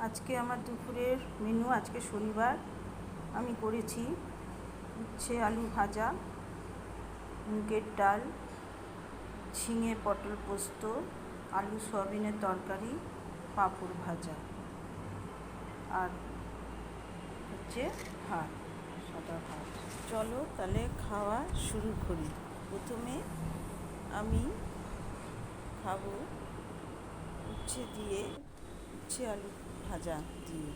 আজকে আমার দুপুরের মেনু আজকে শনিবার। আমি করেছি উচ্ছে আলু ভাজা, মুগের ডাল, ঝিঙে পটল পোস্ত, আলু সয়াবিনের তরকারি, পাঁপড় ভাজা। আর হচ্ছে ভাত, সাদা ভাত। চলো তাহলে খাওয়া শুরু করি। প্রথমে আমি খাব উচ্ছে দিয়ে উচ্ছে আলু ভাজা দিয়ে।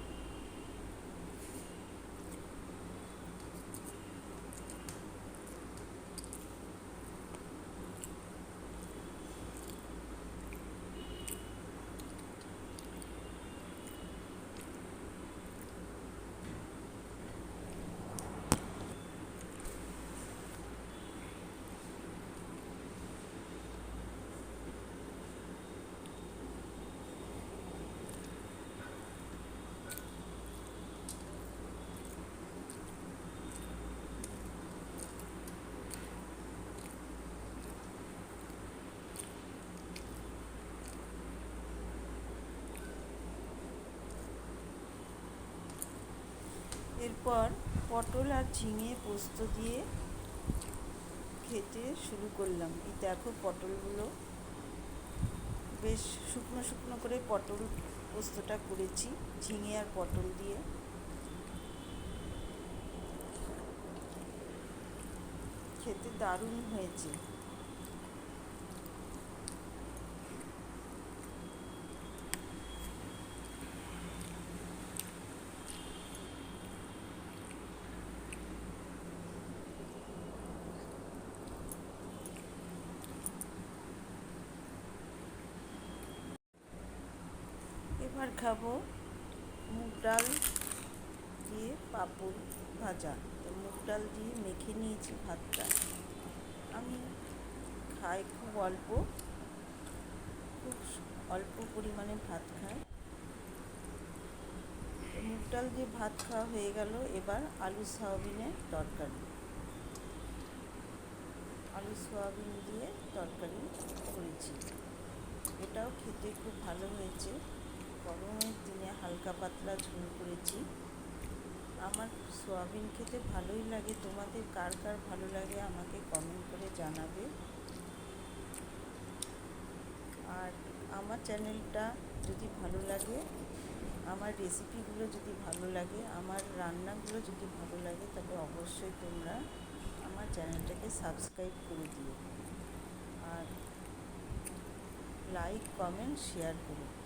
এরপর পটল আর ঝিঙে পোস্ত দিয়ে খেতে শুরু করলাম। এই দেখো পটলগুলো। বেশ শুকনো শুকনো করে পটল পোস্তটা করেছি, ঝিঙে আর পটল দিয়ে। খেতে দারুণ হয়েছে। এবার খাব মুগ ডাল দিয়ে পাঁপড় ভাজা। তো মুগ ডাল দিয়ে মেখে নিয়েছি ভাতটা। আমি খাই খুব অল্প খুব অল্প পরিমাণে ভাত খাই। মুগ ডাল দিয়ে ভাত খাওয়া হয়ে গেল। এবার আলু সয়াবিনের তরকারি। আলু সয়াবিন দিয়ে তরকারি করেছি। এটাও খেতে খুব ভালো হয়েছে। গরমের দিনে হালকা পাতলা ঝোল করেছি। আমার সোয়াবিন খেতে ভালোই লাগে। তোমাদের কার কার ভালো লাগে আমাকে কমেন্ট করে জানাবে। আর আমার চ্যানেলটা যদি ভালো লাগে, আমার রেসিপিগুলো যদি ভালো লাগে, আমার রান্নাগুলো যদি ভালো লাগে তবে অবশ্যই তোমরা আমার চ্যানেলটাকে সাবস্ক্রাইব করে দিও। আর লাইক কমেন্ট শেয়ার করো।